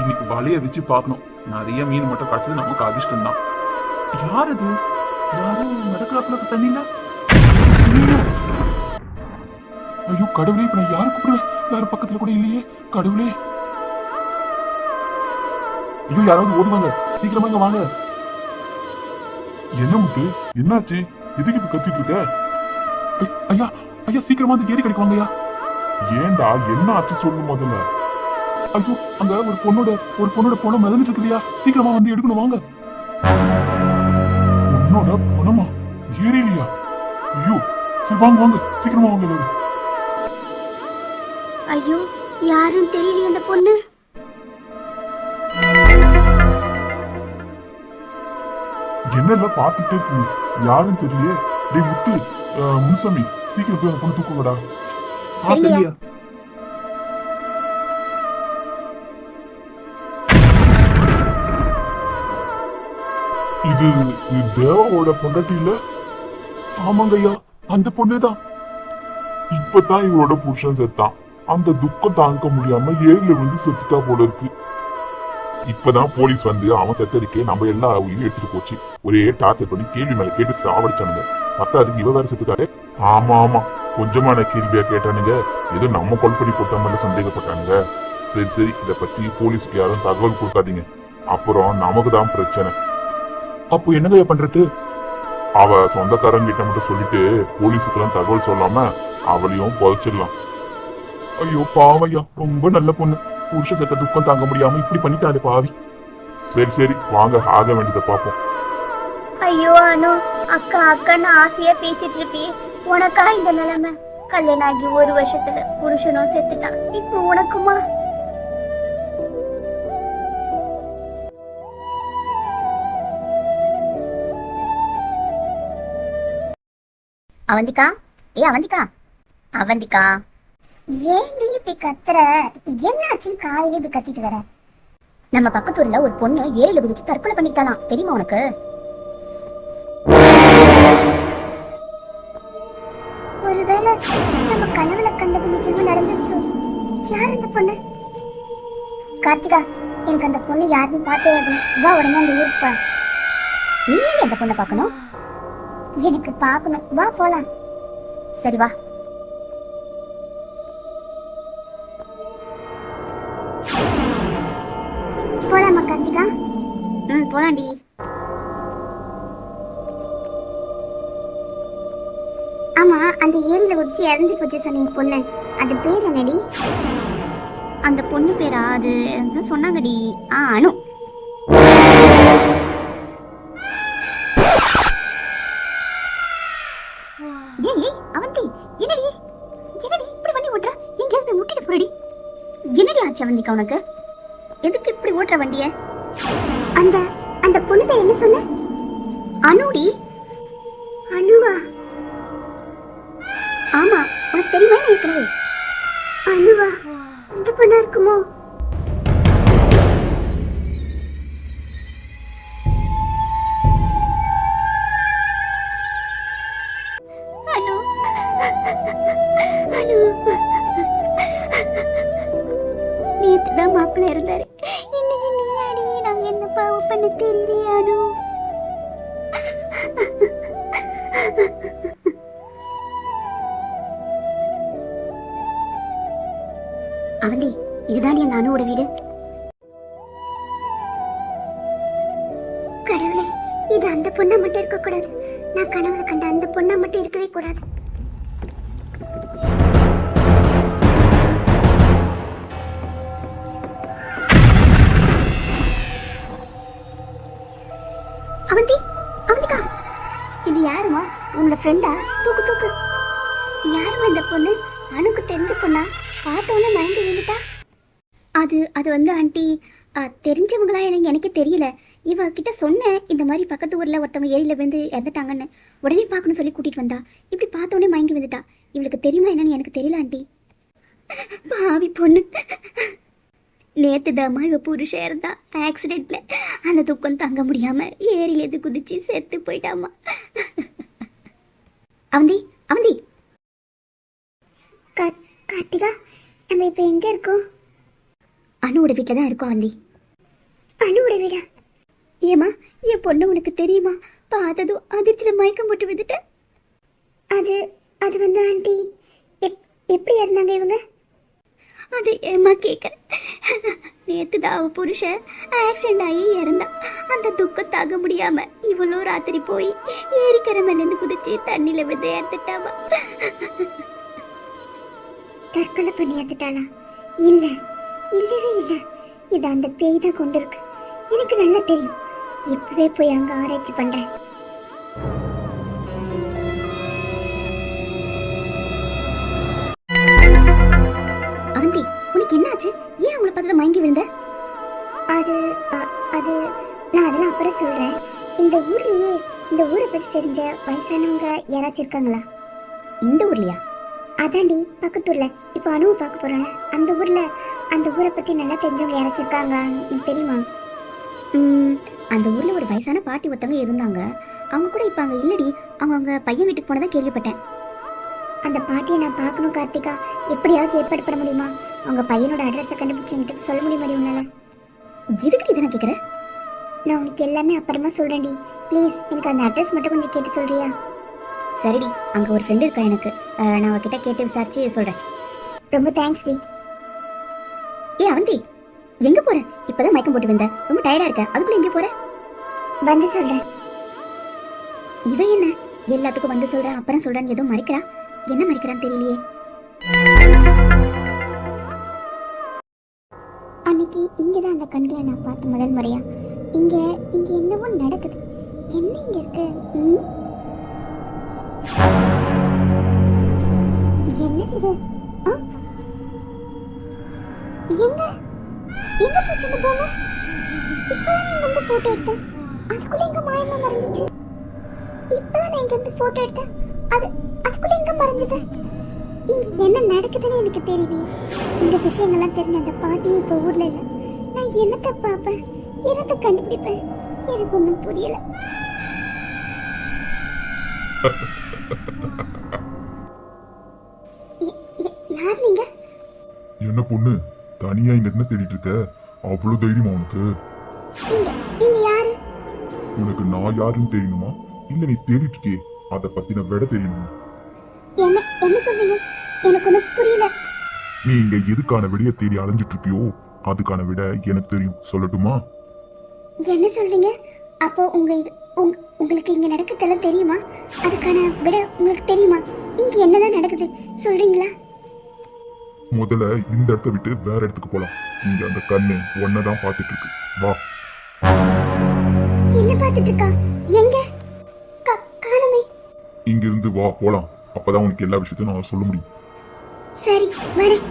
இன்னைக்கு வலைய வச்சு பார்க்கணும். நிறைய மீன் மட்டும் கிடைச்சது நமக்கு அதிர்ஷ்டம் தான் யார் அது யாரும் நடக்கிறாப்புல ஐயோ. கடவுளே இப்ப நான் யாரு கூப்பிடுவேன் யாரும் பக்கத்துல கூட இல்லையே. கடவுளே. ஐயோ யாராவது ஓடுவாங்க சீக்கிரமா இங்க வாங்க. என்ன முத்து? என்னாச்சு? எதுக்கு இப்ப கத்திட்டு இருக்க? ஐயா ஐயா சீக்கிரமா வந்து ஏறி கிடைக்குவாங்க ஐயா ஏண்டா என்ன ஆச்சு சொல்லு முதல்ல. ஐயோ அங்க ஒரு பொண்ணோட ஒரு பொண்ணோட பணம் மிதந்துட்டு இருக்குதுயா? சீக்கிரமா வந்து எடுக்கணும் வாங்க. பொண்ணோட பணமா? ஏறிலியா ஐயோ சரி வாங்க வாங்க. சீக்கிரமா வாங்க எல்லாரும். ஐயோ யாரும் தெரியலையே அந்த பொண்ணு. என்னெல்ல பாத்துட்டே இருக்கு யாரும் தெரியலையே. டேய் முத்து முனுசாமி சீக்கிரம் போய் அந்த பொண்ணு தூக்குங்கடா. சரியா. இது இது தேவாவோட பொண்டாட்டி இல்ல? ஆமாங்க ஐயா அந்த பொண்ணுதான். இப்பதான் இவரோட புருஷன் செத்தான். அந்த துக்கம் தாங்க முடியாம ஏரியில வந்து செத்துட்டா போல இருக்கு. இப்பதான் போலீஸ் வந்து அவன் செத்ததுக்கே நம்ம எல்லா உயிரும் எடுத்துட்டு போச்சு. ஒரே டார்ச்சர் பண்ணி கேள்வி மேல கேட்டு சாவடிச்சானுங்க. பத்தாதுக்கு இவ வேற செத்துட்டாலே ஆமா ஆமா. கொஞ்சமான கேள்வியா கேட்டானுங்க. ஏதோ நம்ம கொலை போட்ட மாதிரி சந்தேகப்பட்டானுங்க. சரி சரி. இத பத்தி போலீஸ்க்கு யாரும் தகவல் கொடுக்காதீங்க. அப்புறம் நமக்கு தான் பிரச்சனை. அப்போ என்னங்க பண்றது? அவ சொந்தக்காரங்க கிட்ட மட்டும் சொல்லிட்டு போலீஸுக்கெல்லாம் தகவல் சொல்லாம அவளையும் புதைச்சிடலாம் ஐயோ பாவையா ரொம்ப நல்ல பொண்ணு. புருஷ செத்த துக்கம் தாங்க முடியாம இப்படி பண்ணிட்டாரு பாவி. சரி சரி. வாங்க ஆக வேண்டியதை பார்ப்போம். ஐயோ அனு அக்கா அக்கான்னு ஆசையா பேசிட்டு இருப்பியே. உனக்கா இந்த நிலைமை? கல்யாணம் ஆகி ஒரு வருஷத்துல புருஷனும் செத்துட்டான். இப்போ உனக்குமா? அவந்திகா? ஏ அவந்திகா? அவந்திகா? ஏன் நீ இப்படி கத்துற? என்னாச்சு காலையில இப்படி கத்திட்டு வர? நம்ம பக்கத்தூர்ல ஒரு பொண்ணு ஏரியில குதிச்சு தற்கொலை பண்ணிட்டாலாம் தெரியுமா உனக்கு? ஒருவேளை நம்ம கனவுல கண்டது நிஜமா நடந்துச்சோ யார் அந்த பொண்ணு? கார்த்திகா எனக்கு அந்த பொண்ணு யாருன்னு பார்த்தே ஆகணும். வா உடனே அந்த ஊருக்கு நீ ஏன் அந்த பொண்ணை பார்க்கணும்? எனக்கு பார்க்கணும் வா போலாம். சரி வா. போலாமா கார்த்திகா. ம் போலாம்டி ஆமா அந்த ஏரியில குதிச்சு இறந்து போச்சு சொன்னீங்க பொண்ணு. அது பேர் என்னடி? அந்த பொண்ணு பேரா? அது சொன்னாங்கடி? ஆ அனு. ஏய் ஏய் அவந்தி என்னடி? என்னடி இப்படி வண்டி ஓட்டுற? எங்கேயாவது போய் முட்டிட்டு போறடி. என்னடி ஆச்சு அவந்திக்கா உனக்கு? எதுக்கு இப்படி ஓட்டுற வண்டிய? அந்த அந்த பொண்ணு என்ன சொன்ன? அனுடி? அனுவா? ஆமா உனக்கு தெரியுமா ஏற்கனவே? அனுவா இந்த பொண்ணா இருக்குமோ? நேத்து தான் மாப்பிள்ள இருந்தாரு. இன்னைக்கு நீ அடி நாங்க என்ன பாவம் பண்ண தெரியலையே அனு. அவந்தி இதுதான் என் அணுவோட வீடு. கடவுளே இது அந்த பொண்ணா மட்டும் இருக்க கூடாது நான் கனவுல கண்ட அந்த பொண்ணா மட்டும் இருக்கவே கூடாது. ஃப்ரெண்டா தூக்கு தூக்கு. யாரும் இந்த பொண்ணு? அணுக்கு தெரிஞ்ச பொண்ணா? பார்த்த மயங்கி விழுந்துட்டா? அது அது வந்து ஆண்டி ஆ, தெரிஞ்சவங்களா எனக்கு எனக்கு தெரியல. இவ கிட்ட சொன்னேன் இந்த மாதிரி பக்கத்து ஊரில் ஒருத்தவங்க ஏரியில் விழுந்து இறந்துட்டாங்கன்னு உடனே பார்க்கணும் சொல்லி கூட்டிகிட்டு வந்தா. இப்படி பார்த்தோன்னே மயங்கி விழுந்துட்டா. இவளுக்கு தெரியுமா என்னன்னு எனக்கு தெரியல ஆண்டி. பாவி பொண்ணு. நேத்து தாமா இவ புருஷன் இருந்தா ஆக்சிடென்ட்ல அந்த துக்கம் தாங்க முடியாம ஏரியில எது குதிச்சு செத்து போயிட்டாமா அவந்தி அவந்தி. கார்த்திகா நம்ம இப்போ எங்க இருக்கோம்? அனுவோட வீட்டில் தான் இருக்கோம் அவந்தி. அனுவோட வீடா? ஏமா என் பொண்ணு உனக்கு தெரியுமா? பார்த்ததும் அதிர்ச்சியில் மயக்கம் போட்டு விட்டுட்டேன் அது அது வந்து ஆண்டி எப் எப்படி இருந்தாங்க இவங்க? அது ஏமா கேட்க நேத்து தான் அவ புருஷன் ஆக்சிடென்ட் ஆகி இறந்தான் அந்த துக்கம் தாங்க முடியாம இவ்வளோ ராத்திரி போய் ஏரிக்கரை மேலேருந்து குதிச்சு தண்ணியில விழுந்து இறந்துட்டாமா தற்கொலை பண்ணி இறந்துட்டாளா? இல்ல இல்லவே இல்ல. இது அந்த பேய் தான் கொண்டு இருக்கு எனக்கு நல்லா தெரியும். இப்பவே போய் அங்க ஆராய்ச்சி பண்றேன். இருந்த அது அ- அது நான் அதெல்லாம் அப்புறம் சொல்கிறேன் இந்த ஊர்லயே இந்த ஊரை பற்றி தெரிஞ்ச வயசானவங்க யாராச்சும் இருக்காங்களா? இந்த ஊர்லையா? அதாண்டி பக்கத்தூர்ல. இப்போ அனுபவம் பார்க்க போறோம்ல. அந்த ஊர்ல அந்த ஊரை பத்தி நல்லா தெரிஞ்சவங்க யாராச்சும் இருக்காங்க தெரியுமா? அந்த ஊர்ல ஒரு வயசான பாட்டி ஒருத்தவங்க இருந்தாங்க. அவங்க கூட இப்போ அங்கே இல்லடி. அவங்க அவங்க பையன் வீட்டுக்கு போனதை கேள்விப்பட்டேன். அந்த பாட்டியை நான் பார்க்கணும் கார்த்திகா. எப்படியாவது ஏற்பாடு பண்ண முடியுமா? உங்க பையனோட அட்ரஸை கண்டுபிடிச்சு என்கிட்ட சொல்ல முடியுமா உன்னால? எதுக்கு இதை நான் கேட்குறேன் நான் உனக்கு எல்லாமே அப்புறமா சொல்றேன்டி ப்ளீஸ் எனக்கு அந்த அட்ரஸ் மட்டும் கொஞ்சம் கேட்டு சொல்றியா? சரிடி அங்க ஒரு ஃப்ரெண்ட் இருக்கா எனக்கு. நான் அவகிட்ட கேட்டு விசாரிச்சு சொல்றேன். ரொம்ப தேங்க்ஸ் டி. ஏ அவந்தி எங்க போற? இப்பதான் மயக்கம் போட்டு வந்த ரொம்ப டயர்டா இருக்க. அதுக்குள்ள எங்க போற? வந்து சொல்றேன். இவ என்ன? எல்லாத்துக்கும் வந்து சொல்றேன் அப்புறம் சொல்றேன்னு எதுவும் மறைக்கிறா. என்ன மறைக்கிறான்னு தெரியலையே. இங்கே இங்கதான் அந்த கண்களை நான் பார்த்த முதல் முறையா. இங்க இங்க என்னவோ நடக்குது. என்ன இங்க இருக்கு? என்னது இது? எங்க? எங்க போச்சு இந்த பொம்மை? இப்பதான் நான் இங்க போட்டோ எடுத்தேன். அதுக்குள்ள எங்க மாயமா மறைஞ்சிச்சு? இப்பதான் நான் இங்க வந்து போட்டோ எடுத்தேன். அது அதுக்குள்ள எங்க மறைஞ்சது? இங்க என்ன நடக்குதுன்னு எனக்கு தெரியலையே. இந்த விஷயங்கள்லாம் தெரிஞ்ச அந்த பாட்டி இப்ப ஊர்ல இல்ல. நான் என்னத்தை பார்ப்பேன் என்னத்தை கண்டுபிடிப்பேன் எனக்கு ஒண்ணும் புரியல. யார் நீங்க? என்ன பொண்ணு? தனியா இங்க என்ன தேடிட்டு இருக்க? அவ்வளவு தைரியமா உனக்கு? நீங்க நீங்க யாரு? உனக்கு நான் யாருன்னு தெரியணுமா? இல்ல நீ தேடிட்டு இருக்கே அத பத்தின விட தெரியணுமா? என்ன என்ன சொல்றீங்க எனக்கு ஒண்ணும் புரியல. நீ இங்க எதுக்கான விடைய தேடி அலைஞ்சிட்டு இருக்கியோ? அதுக்கான விட எனக்கு தெரியும். சொல்லட்டுமா? என்ன சொல்றீங்க? அப்போ உங்க உங்களுக்கு இங்க நடக்கிறதெல்லாம் தெரியுமா? அதுக்கான விட உங்களுக்கு தெரியுமா? இங்க என்னதான் நடக்குது? சொல்றீங்களா? முதல்ல இந்த இடத்த விட்டு வேற இடத்துக்கு போலாம். இங்க அந்த கண்ணு ஒன்னதான் பார்த்துட்டு இருக்கு வா. என்ன பார்த்துட்டு இருக்கா எங்க காணுமே. இங்க இருந்து வா போலாம். அப்பதான் உனக்கு எல்லா விஷயத்தையும் நான் சொல்ல முடியும். சரி வரேன்.